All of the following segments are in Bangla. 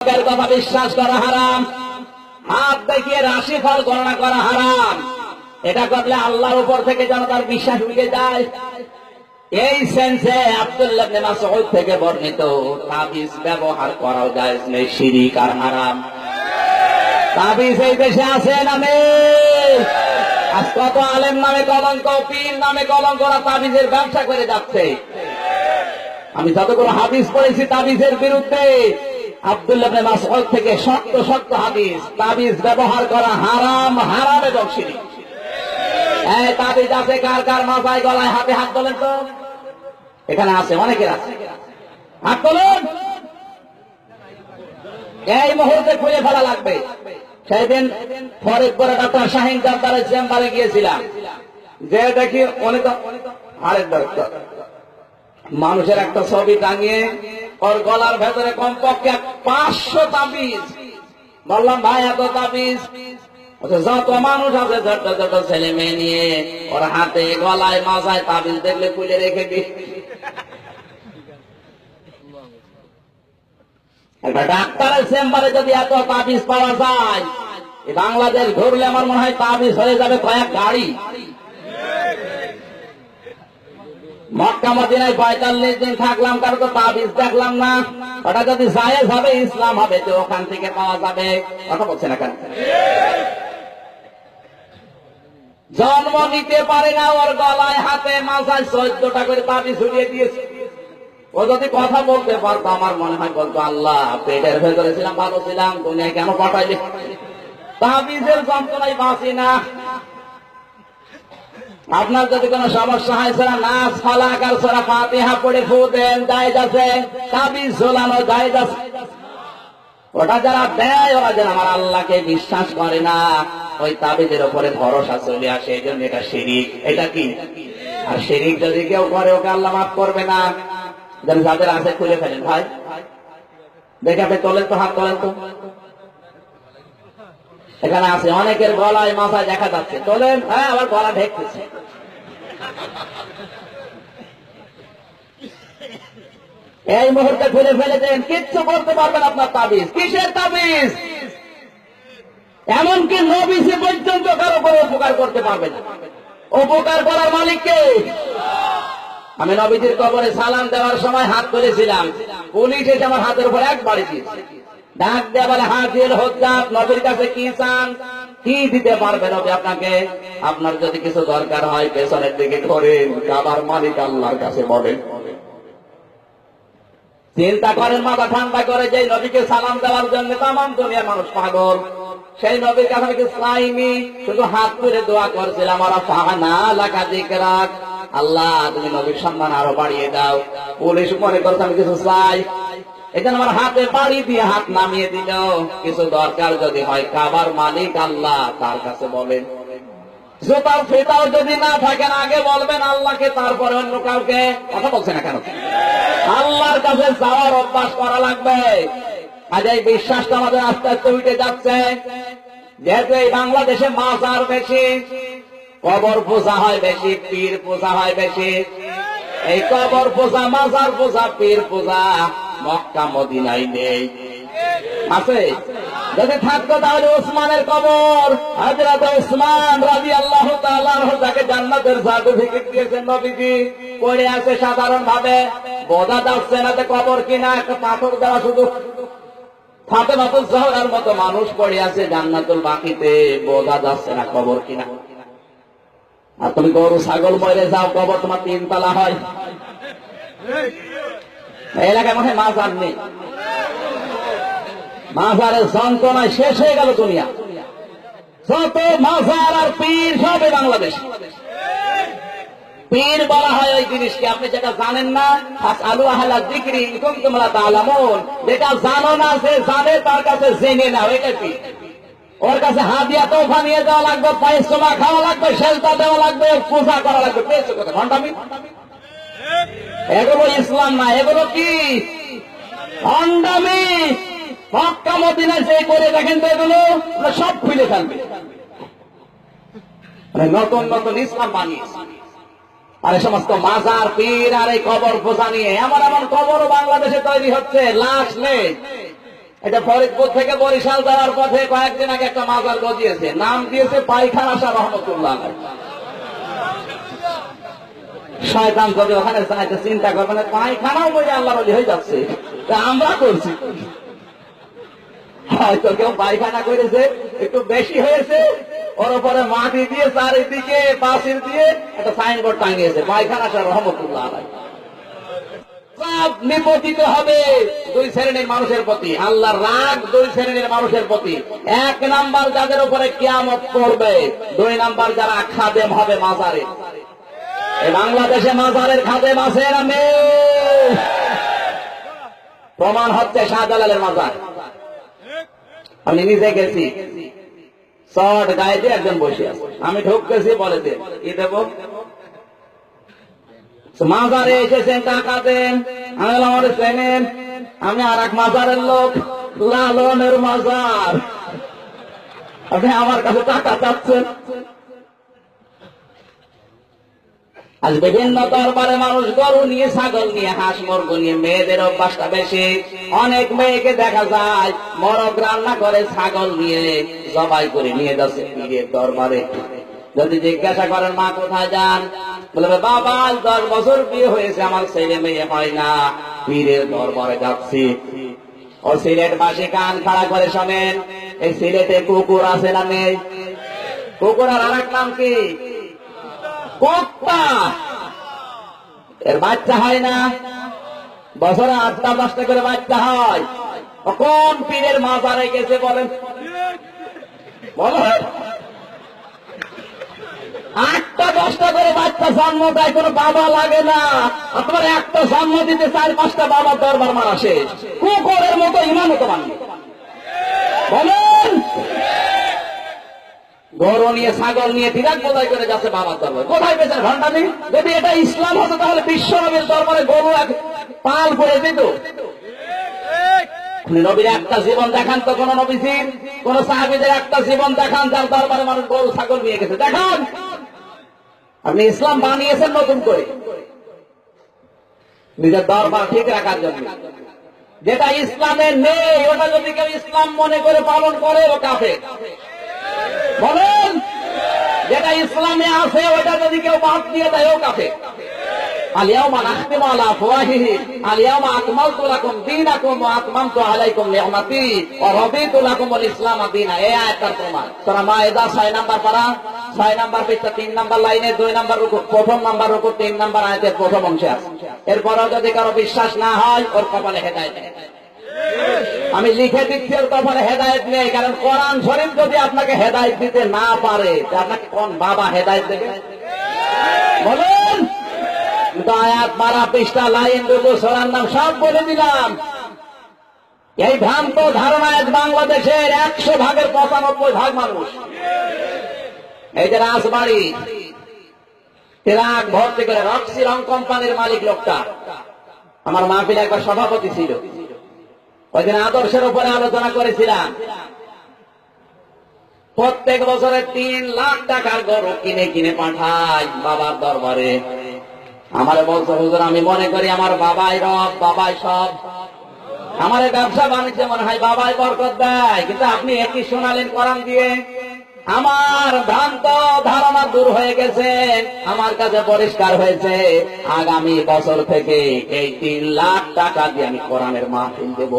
লোকের কথা বিশ্বাস করা হারাম। হাত দেখিয়ে গণনা করা হারাম। এটা করলে আল্লাহর উপর থেকে যেন তার বিশ্বাস উঠে যায়। এই সেন্সে আব্দুল্লাহ থেকে বর্ণিত, তাবিজ ব্যবহার করাও যায় নেই হারাম। তাবিজ এই দেশে আছে নামে আজ কত আলেম নামে কলঙ্ক, পীর নামে কলঙ্ক, ওরা তাবিজের ব্যবসা করে যাচ্ছে। আমি যতগুলো হাদিস পড়েছি তাবিজের বিরুদ্ধে আব্দুল্লাহ মাসউদ থেকে শক্ত শক্ত হাদিস, তাবিজ ব্যবহার করা হারাম হারাম এবং শিরিক এই তাবিজ আছে কার কার মাথায়, গলায়, হাতে হাত তোলেন তো। এখানে আছে, অনেকের আছে। হাত তোলেন এই মুহূর্তে খুলে ফেলা লাগবে। সেদিন ফরিদপুরে ডক্টর শাহিন জব্বারের চেম্বারে গিয়েছিলাম। যে দেখি অনেক তো আরেক ডাক্তার। মানুষের একটা ছবি টাঙিয়ে ওর গলার ভেতরে কমপক্ষে পাঁচশো তাবিজ। বললাম, ভাই, এত তাবিজ? যত মানুষ আছে, ছোট্ট ছোট্ট ছেলে মেয়ে নিয়ে ওর হাতে গলায় মাথায় তাবিজ দেখলে খুলে রেখে দি একটা ডাক্তারের চেম্বারে যদি এত তাবিজ পাওয়া যায় বাংলাদেশ ঘুরলে আমার মনে হয় তাবিজ হয়ে যাবে কয়েক গাড়ি। মক্কা মদিনায় পঁয়তাল্লিশ দিন থাকলাম, কারও তো তাবিজ দেখলাম না। ওটা যদি জায়েজ হবে, ইসলাম হবে, তো ওখান থেকে পাওয়া যাবে। কথা বলছে না কেন? জন্ম নিতে পারে না, ওর গলায় হাতে মাথায় চোদ্দটা করে তাবিজ ছড়িয়ে দিয়েছে। ও যদি কথা বলতে পারতো, আমার মনে হয় বলতো, আল্লাহ, পেটের ভেতরে ছিলাম, ভালো ছিলাম, দুনিয়ায় কেন পাঠাইলে তাবিজের যন্ত্রণায় বাঁচি না। আপনার যদি কোনো সমস্যা হয় সেটা নাচ, ফালাকার, সেরা ফাতিহা পড়ে ফু দেন যায় যাচ্ছে তাবিজ ঝোলানো যায় যাচ্ছে ওটা যারা দেয়, ওরা যেন আমার আল্লাহকে বিশ্বাস করে না, ওই তাবিজের উপরে ভরসা চলে আসে, এই জন্য এটা শিরিক। এটা কি? আর শিরিক যদি কেউ করে, ওকে আল্লাহ মাফ করবে না। যেন যাদের আছে, খুলে ফেলেন, ভাই। দেখে আপনি তোলেন তো, হাত তোলেন তো। এখানে আছে, অনেকের গলায় মাথায় দেখা যাচ্ছে। তোলেন? হ্যাঁ আবার গলা ঢেকতেছে। এই মুহূর্তে ফেলে দেন কিচ্ছু করতে পারবেন আপনার তাবিজ। কিসের তাবিজ? এমনকি নবীসি পর্যন্ত কারও কোনো উপকার করতে পারবে না। উপকার করার মালিককে আমি নবীজির কবরে সালাম দেওয়ার সময় হাত তুলেছিলাম। পুলিশ এসে আমার হাতের উপর এক বাড়ি দিয়েছে। ডাক বলে, হাজির হজ্জাত, নবীর কাছে কি চান? কি দিতে পারবে নবী আপনাকে? আপনার যদি কিছু দরকার হয়, পেছনের দিকে করেন কাবার মালিক আল্লাহর কাছে বলেন। চিন্তা করেন, মাথা ঠান্ডা করে যে নবীকে সালাম দেওয়ার জন্য তাম দুনিয়ার মানুষ পাগল। সেই নবীর কাছে কিছু চাইনি, শুধু হাত তুলে দোয়া করছিলাম, ওরা ফাহানা লাকা দিকরাক আল্লাহ, তুমি নবীর সম্মান আরও বাড়িয়ে দাও। পুলিশ মনে করছে আমি কিছু চাই। এখানে আমার হাতে বাড়ি দিয়ে হাত নামিয়ে দিল। কিছু দরকার যদি হয়, কাবার মালিক আল্লাহ তার কাছে বলেন। জুতার ফেতাও যদি না থাকেন আগে বলবেন আল্লাহকে, তারপরে অন্য কাউকে। কথা বলছে না কেন? আল্লাহর কাছে যাওয়ার অভ্যাস করা লাগবে। আজ এই বিশ্বাসটা আমাদের আস্তে আস্তে উঠে যাচ্ছে। যেহেতু এই বাংলাদেশে মাছ আর বেশি, কবর পূজা হয় বেশি, পীর পূজা হয় বেশি। এই কবর পূজা, মাজার পূজা, পীর পূজা। মক্কা মদিনাই নেই। আছে? যদি থাকতো তাহলে ওসমানের কবর। হাজরাত ওসমান রাজি আল্লাহ তাকে জান্নাতের সার্টিফিকেট দিয়েছেন নবীজি, পড়ে আছে সাধারণ ভাবে বোঝা যাচ্ছে না যে কবর কিনা, একটা পাথর দেওয়া শুধু। ফাতে মাতুল জহরার মতো মানুষ পড়ে আছে জান্নাতুল বাকিতে, বোঝা যাচ্ছে না কবর কিনা। আর তুমি গরু, ছাগল মরে যাও, কবর তোমার তিনতলা হয়। এলাকায় হয় মাছ আর নেই। মাজারের যন্ত্রণায় শেষ হয়ে গেল দুনিয়া। যত মাজার আর পীর সবে বাংলাদেশ। পীর বলা হয় ওই জিনিসকে। আপনি যেটা জানেন না আলু আহলা দিকরি ইকুম তোমরা তালামুন যেটা জানো না সে জানে তার কাছে জেনে না ওইটা পীর ওর কাছে হাদিয়া তোফা নিয়ে যাওয়া লাগবে পায়সমা খাওয়া লাগবে সেলতা দেওয়া লাগবে, পূজা করা লাগবে। পেয়েছ কথা ঘন্টামি এগুলো ইসলাম না, এগুলো কি? অন্ডামি মক্কা মদিনায় যে করে দেখেন তো এগুলো সব খুলে মানে নতুন নতুন ইসলাম বানিয়েছে। আর এই সমস্ত মাজার পীর আর এই কবর বোঝা নিয়ে এমন এমন কবরও বাংলাদেশে তৈরি হচ্ছে, লাশ নেই। এটা ফরিদপুর থেকে বরিশাল যাওয়ার পথে কয়েকদিন আগে একটা মাজার গজিয়েছে, নাম দিয়েছে পাইখানা শাহ রহমতুল্লাহ। শয়তান যদি ওখানে চাইতে চিন্তা করবে না পায়খানাও বলে আল্লাহ বলি হয়ে যাচ্ছে। আমরা করছি। হয়তো কেউ পায়খানা করেছে, একটু বেশি হয়েছে, ওর উপরে মাটি দিয়ে চারিদিকে পাশের দিয়ে একটা সাইনবোর্ড টাঙিয়েছে, পায়খানা সে রহমতুল্লাহ আলাই সব নিপতিত হবে দুই শ্রেণির মানুষের প্রতি। আল্লাহর রাগ দুই শ্রেণির মানুষের প্রতি। এক নাম্বার যাদের উপরে কিয়ামত করবে দুই নাম্বার যারা খাদেম হবে মাজারে। বাংলাদেশে মাজারের খাদেম আছে না প্রমাণ হচ্ছে শাহজালালের মাজার। আমি নিজে গেছি। শর্ট গায়ে দিয়ে একজন বসে আছে। আমি ঢুকতেছি বলে দে কি দেব? মাজারে এসেছেন টাকা দেন। আমি আমার চেনেন আমি আর এক মাজারের লোক, লালনের মাজার। আপনি আমার কাছে টাকা চাচ্ছেন? আজ বিভিন্ন দরবারে মানুষ গরু নিয়ে, ছাগল নিয়ে, হাঁস, মুরগো নিয়ে, মেয়েদের অভ্যাসটা বেশি। অনেক মেয়েকে দেখা যায়, মরক রান্না করে, ছাগল নিয়ে, জবাই করে নিয়ে যাচ্ছে দরবারে। যদি জিজ্ঞাসা করেন, মা, কোথায় যান? বলবে, বাবা দশ বছর বিয়ে হয়েছে, আমার ছেলে মেয়ে হয় না। পীরের দরবারে যাচ্ছি। ও সিলেট বাসে কান খাড়া করে শোনেন, এই সিলেটে কুকুর আছে না নেই? কুকুরের আর এক নাম কি? এর বাচ্চা হয় না। বছরে আটটা দশটা করে বাচ্চা হয়। কোন পীরের মাজারে গেছে বলেন? বলেন। আটটা, দশটা করে বাচ্চা জন্ম দেয়, কোনো বাবা লাগে না। আপনার একটা জন্ম দিতে চার পাঁচটা বাবা দরবার মারা শেষ। কুকুরের মতো ইমান তো মানবে বলেন। গরু নিয়ে, ছাগল নিয়ে তিরাক বোধাই করে যাচ্ছে বাবার দরবার। কোথায় পেয়েছেন ঘণ্টা নেই? যদি এটা ইসলাম হতো, তাহলে বিশ্ব নবীর দরবারে গরু এক পাল করে দিত। নবীর একটা জীবন দেখান তো, কোন নবীজির, কোন সাহাবিদের একটা জীবন দেখান, যার দরবারে মানুষ গরু, ছাগল নিয়ে গেছে। দেখান। আপনি ইসলাম বানিয়েছেন নতুন করে। নিজের দরবার ঠিক রাখার জন্য। যেটা ইসলামের নেই, ওটা যদি কেউ ইসলাম মনে করে পালন করে, ও কাফে বলেন, যেটা ইসলামে আছে, ওটা যদি কেউ বাদ দিয়ে দেয়, ও কাফে আলিয়াউমা নাহতিমু আলা প্রমাণ। নাম্বার পারা। 6 নাম্বার পৃষ্ঠা 3 নাম্বার লাইনে 2 নাম্বার রুকু, প্রথম নাম্বার রুকু 3 নাম্বার আয়াতের প্রথম অংশে আছে। এরপরও যদি কারও বিশ্বাস না হয়, ওর কপালে হেদায়েত। আমি লিখে দিচ্ছি, ওর কপালে হেদায়েত নেই, কারণ কোরআন শরীফ যদি আপনাকে হেদায়েত দিতে না পারে আপনাকে কোন বাবা হেদায়েত দেবে? বলুন! আয়াত মারা, পৃষ্ঠা, লাইন দুটো সোনার নাম, সব বলে দিলাম। এই ভ্রান্ত ধারণা আজ বাংলাদেশের একশো ভাগের পঁচানব্বই ভাগ মানুষ। এই যে রাজবাড়ি ট্রাক ভর্তি করে রক্সি রং কোম্পানির মালিক লোকটা। আমার মাহফিল একবার সভাপতি ছিল। ওই দিন আদর্শের উপরে আলোচনা করেছিলাম। প্রত্যেক বছরে তিন লাখ টাকার গরু কিনে কিনে পাঠাই বাবার দরবারে। আমার বলছে, হুজুর, আমি মনে করি আমার বাবাই রব, বাবাই সব। আমার ব্যবসা বাণিজ্য মনে হয় বাবাই বরকত দেয়। কিন্তু আপনি একই শোনালেন কোরআন দিয়ে আমার ভ্রান্ত ধারণা দূর হয়ে গেছে, আমার কাছে পরিষ্কার হয়েছে, আগামী বছর থেকে এই তিন লাখ টাকা দিয়ে আমি কোরআনের মাহফিল দেব।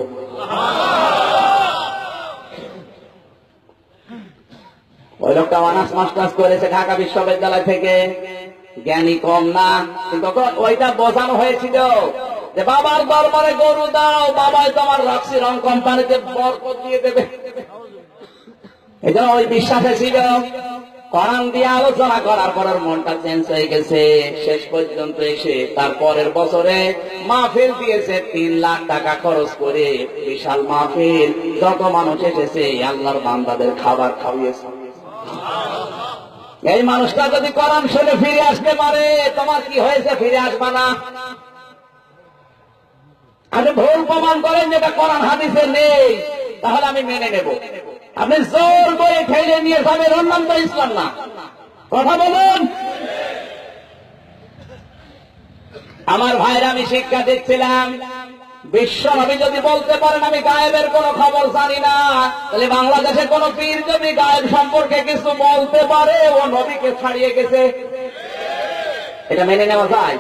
ওই লোকটা অনার্স মাস্টার্স করেছে ঢাকা বিশ্ববিদ্যালয় থেকে। জ্ঞানী কম না, কিন্তু ওইটা বোঝানো হয়েছিল যে বাবার দরবারে গরু দাও, বাবাই তোমার রাখছি রং কোম্পানিতে বরকত দিয়ে দেবে। এই জন্য ওই বিশ্বাসে ছিল। কোরআন দিয়ে আলোচনা করার পর ওর মনটা চেঞ্জ হয়ে গেছে। শেষ পর্যন্ত এসে তার পরের বছরে মাহফিল দিয়েছে, তিন লাখ টাকা খরচ করে বিশাল মাহফিল। যত মানুষ এসেছে, আল্লাহর বান্দাদের খাবার খাওয়িয়েছে। এই মানুষটা যদি কোরআন শুনে ফিরে আসতে পারে, তোমার কি হয়েছে? ফিরে আসবা না। আপনি ভুল প্রমাণ করেন যেটা কোরআন হাদিসে নেই। তাহলে আমি মেনে নেব। আপনি জোর করে ঠেলে নিয়ে যাবেন তো ইসলাম না। কথা বলুন। আমার ভাইরা আমি শিক্ষা দিচ্ছিলাম। বিশ্ব নবী যদি বলতে পারেন, আমি গায়েবের কোন খবর জানি না। তাহলে বাংলাদেশে কোন পীর যদি গায়েব সম্পর্কে কিছু বলতে পারে, ও নবীকে ছাড়িয়ে গেছে। এটা মেনে নেওয়া যায়?